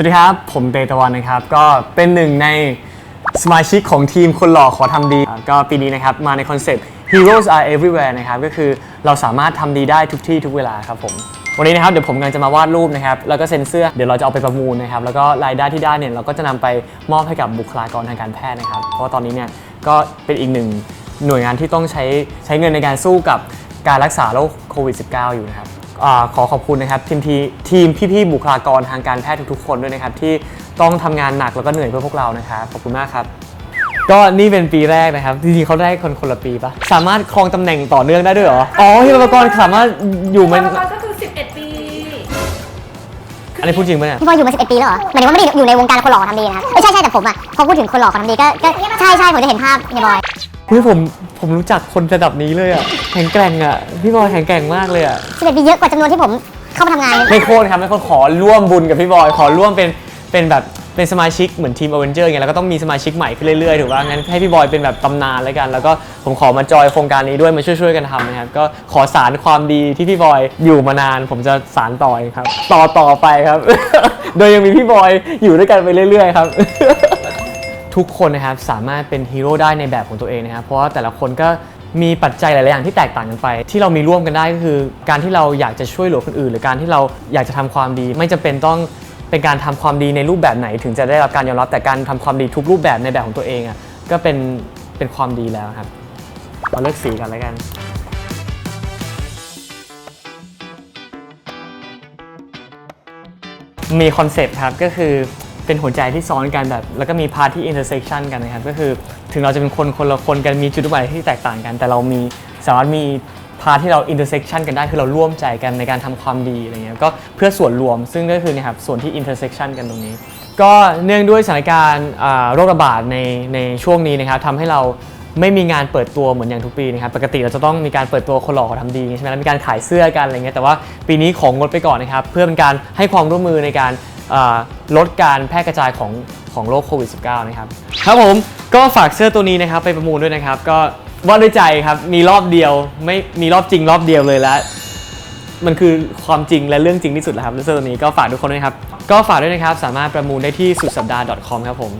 วัสดีครับ ผมเตตะวันนะครับ ก็เป็นหนึ่งในสมาชิกของทีมคนหล่อขอทำดี ก็ปีนี้นะครับ มาในคอนเซ็ปต์ Heroes are everywhere นะครับ ก็คือเราสามารถทำดีได้ทุกที่ทุกเวลาครับผม วันนี้นะครับ เดี๋ยวผมกำลังจะมาวาดรูปนะครับ แล้วก็เซ็นเสื้อ เดี๋ยวเราจะเอาไปประมูลนะครับ แล้วก็รายได้ที่ได้เนี่ย เราก็จะนำไปมอบให้กับบุคลากรทางการแพทย์นะครับ เพราะว่าตอนนี้เนี่ย ก็เป็นอีกหนึ่งหน่วยงานที่ต้องใช้ใช้เงินในการสู้กับการรักษาโรคโควิด -19 อยู่นะครับ ขอขอบคุณนะครับทีมทีทีมพี่ๆบุคลากรทางการแพทย์ทุกๆคนด้วยนะครับที่ต้องทำงานหนักแล้วก็เหนื่อยเพื่อพวกเรานะครับขอบคุณมากครับ ก็นี่เป็นปีแรกนะครับจริงๆเขาได้คนคนละปีปะสามารถครองตำแหน่งต่อเนื่องได้ด้วยเหรออ๋อพี่บุคลากรสามารถอยู่มันอุปกรณ์ก็คือ 11 ปีอันนี้พูดจริงปะเนี่ยพี่บอยอยู่มา 11 ปีแล้วเหรอหมายถึงว่าไม่ได้อยู่ในวงการคนหล่อทำดีนะครับเอ้ยใช่ใช่แต่ผมอะพอพูดถึงคนหล่อคนทำดีก็ก็ใช่ใช่ผมจะเห็นภาพเฮียบอย เฮ้ยผมผมรู้จักคนระดับนี้เลยอะแข็งแกร่งอะพี่บอยแข็งแกร่งมากเลยอะ11ปีเยอะกว่าจำนวนที่ผมเข้ามาทำงานไม่โค่นครับไม่โค่นขอร่วมบุญกับพี่บอยขอร่วมเป็นเป็นแบบเป็นสมาชิกเหมือนทีมอเวนเจอร์ไงแล้วก็ต้องมีสมาชิกใหม่ขึ้นเรื่อยๆถูกป่ะงั้นให้พี่บอยเป็นแบบตำนานแล้วกัน แล้วก็ผมขอมาจอยโครงการนี้ด้วยมาช่วยๆกันทำนะครับก็ขอสารความดีที่พี่บอยอยู่มานาน ผมจะสารต่อเองครับ ต่อต่อไปครับ โดยยังมีพี่บอยอยู่ด้วยกันไปเรื่อย ๆ ครับ ทุกคนนะครับสามารถเป็นฮีโร่ได้ในแบบของตัวเองนะครับเพราะว่าแต่ละคนก็มีปัจจัยหลาย ๆ อย่างที่แตกต่างกันไป ที่เรามีร่วมกันได้ก็คือ การที่เราอยากจะช่วยเหลือคนอื่น หรือการที่เราอยากจะทำความดี ไม่จำเป็นต้องเป็นการทำความดีในรูปแบบไหน ถึงจะได้รับการยอมรับแต่การทำความดีทุกรูปแบบในแบบของตัวเองอะก็เป็นเป็นความดีแล้วครับมาเลือกสีกันแล้วกันมีคอนเซปต์ครับก็คือ เป็นหัวใจที่ซ้อนกันแบบ แล้วก็มีพาร์ทที่ intersection กันนะครับก็คือถึงเราจะเป็นคนคนละคนกันมีจุดหมายที่แตกต่างกัน แต่เรามีสามารถมีพาร์ทที่เรา intersection กันได้คือเราร่วมใจกันในการทำความดีอะไรเงี้ยก็เพื่อส่วนรวมซึ่งก็คือนะครับส่วนที่ intersection กันตรงนี้ ก็เนื่องด้วยสถานการณ์โรคระบาดในในช่วงนี้นะครับทำให้เราไม่มีงานเปิดตัวเหมือนอย่างทุกปีนะครับ ปกติเราจะต้องมีการเปิดตัวคนหล่อขอทำดีใช่ไหมแล้วมีการขายเสื้อกันอะไรเงี้ย แต่ว่าปีนี้ของงดไปก่อนนะครับ เพื่อเป็นการให้ความร่วมมือในการ ลดการแพร่กระจายของของโรคโควิด -19 นะครับครับผมก็ฝากเสื้อตัวนี้นะครับไปประมูลด้วยนะครับ ก็ว่าด้วยใจครับมีรอบเดียวไม่มีรอบจริงรอบเดียวเลยแล้วมันคือความจริงและเรื่องจริงที่สุดแล้วครับเสื้อตัวนี้ก็ฝากทุกคนด้วยครับ ก็ฝากด้วยนะครับ สามารถประมูลได้ที่สุดสัปดาห์ .com ครับผม